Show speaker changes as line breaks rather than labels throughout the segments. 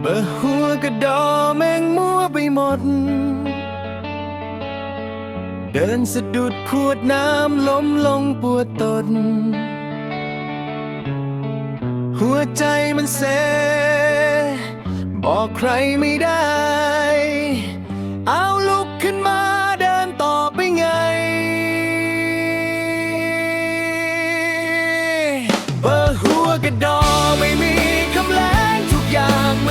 เบอร์หัวกระดอแมงมัวไปหมด เดินสะดุดขวดน้ำล้มลงปวดตน หัวใจมันเซ บอกใครไม่ได้ เอาลุกขึ้นมาเดินต่อไปไง เบอร์หัวกระดอ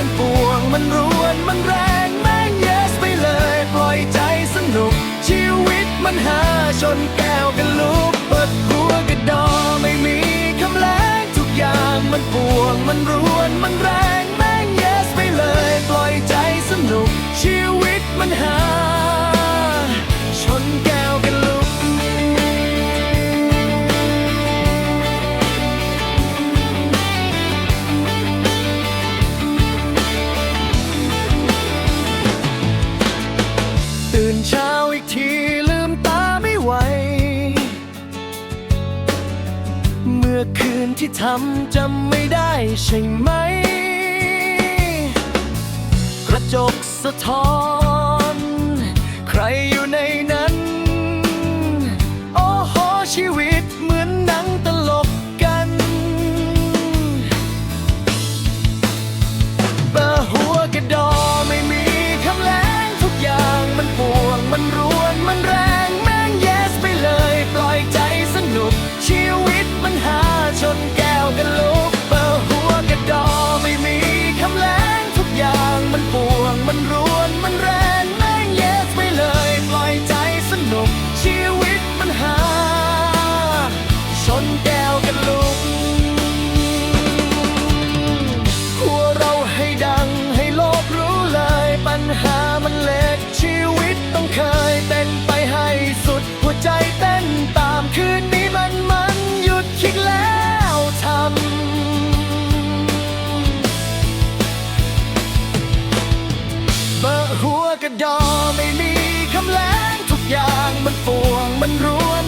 มันปวง มันรวน มันแรงแม่งเยสไปเลย ปล่อยใจสนุก ชีวิตมันหาชนแก้วกันลุกเปิดหัวกระดอไม่มีคำแรงทุกอย่างมันปวง มันรวน มันแรง ที่ทำจำไม่ได้ใช่ไหม กระจกสะท้อน แรงทุกอย่างมันปวงมันรวนมั